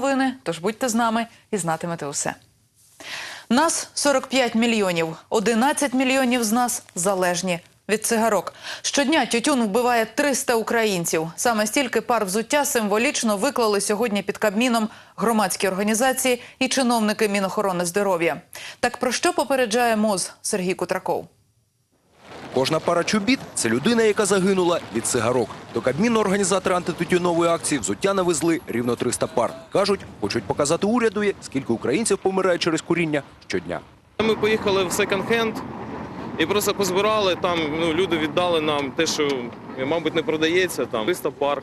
новини, тож будьте з нами і знатимете усе. Нас 45 мільйонів. 11 мільйонів з нас залежні від цигарок. Щодня тютюн вбиває 300 українців. Саме стільки пар взуття символічно виклали сьогодні під Кабміном громадські організації і чиновники Мінохорони здоров'я. Так про що попереджає МОЗ Сергій Кутраков? Кожна пара чобіт – це людина, яка загинула від цигарок. До Кабміну організатори антитютюнової акції взуття навезли рівно 300 пар. Кажуть, хочуть показати урядові, скільки українців помирає через куріння щодня. Ми поїхали в секонд-хенд і просто позбирали там. Ну, люди віддали нам те, що, мабуть, не продається там 300 пар.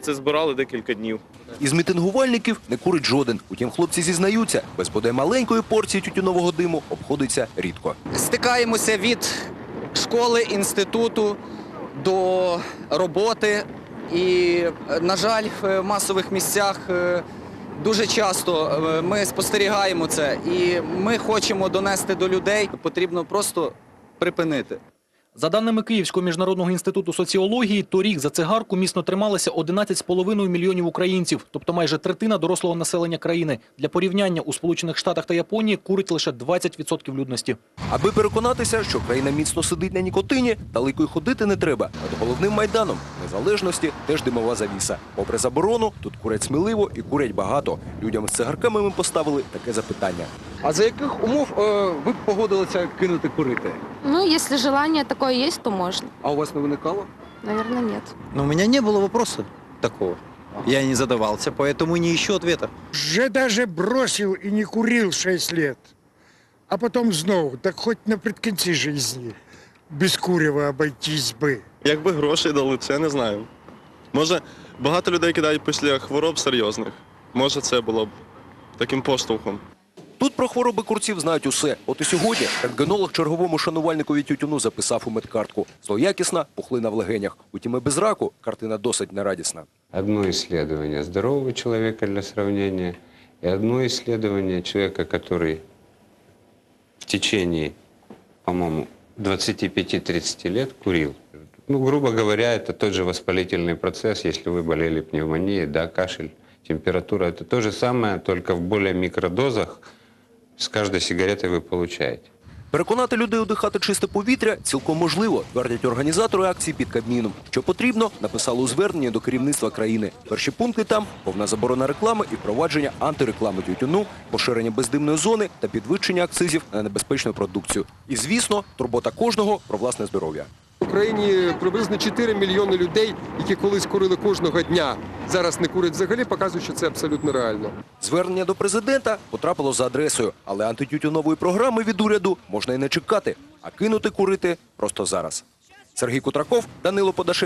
Це збирали декілька днів. Із мітингувальників не курить жоден. Утім, хлопці зізнаються, без бодай маленької порції тютюнового диму обходиться рідко. стикаємося від школи, інституту до роботи. І, на жаль, в масових місцях е, дуже часто е, ми спостерігаємо це. І ми хочемо донести до людей, потрібно просто припинити. За даними Київського міжнародного інституту соціології, торік за цигарку міцно трималися 11,5 мільйонів українців, тобто майже третина дорослого населення країни. Для порівняння у Сполучених Штатах та Японії курить лише 20% людності. Аби переконатися, що країна міцно сидить на нікотині, далеко й ходити не треба. Над головним майданом незалежності теж димова завіса. Попри заборону, тут курять сміливо і курять багато. Людям з цигарками ми поставили таке запитання. А за яких умов е, ви б погодилися кинути курити? Ну, если желание такое есть, то можно. А у вас не виникало? Наверное, нет. Но у меня не было вопроса такого. Я не задавался, поэтому не ищу ответа. Вже даже бросил и не курил 6 лет. А потом знову, так хоть наприкінці жизни без курева обойтись би. Якби грошей дали, це не знаю. Може, багато людей кидають після хвороб серйозних. Може, це було б таким поштовхом. Тут про хвороби курців знають усе. От і сьогодні рентгенолог черговому шанувальникові тютюну записав у медкартку. Злоякісна пухлина в легенях. Утім, і без раку картина досить нерадісна. Одно исследование здорового человека для сравнения и одно исследование человека, который в течение, по-моему, 25-30 лет курил. Ну, грубо говоря, это тот же воспалительный процесс, если вы болели пневмонией, да, кашель, температура. Это то же самое, только в более микродозах с каждой сигаретой вы получаете. Переконати людей удихати чисте повітря цілком можливо, твердять організатори акції під Кабміном. Що потрібно, написали у зверненні до керівництва країни. Перші пункти там повна заборона реклами і впровадження антиреклами тютюну, поширення бездимної зони та підвищення акцизів на небезпечну продукцію. І, звісно, турбота кожного про власне здоров'я. Україні приблизно 4 мільйони людей, які колись курили кожного дня, зараз не курять взагалі, показують, що це абсолютно реально. Звернення до президента потрапило за адресою, але антитютюнової програми від уряду можна і не чекати, а кинути курити просто зараз. Сергій Кутраков, Данило Подашев.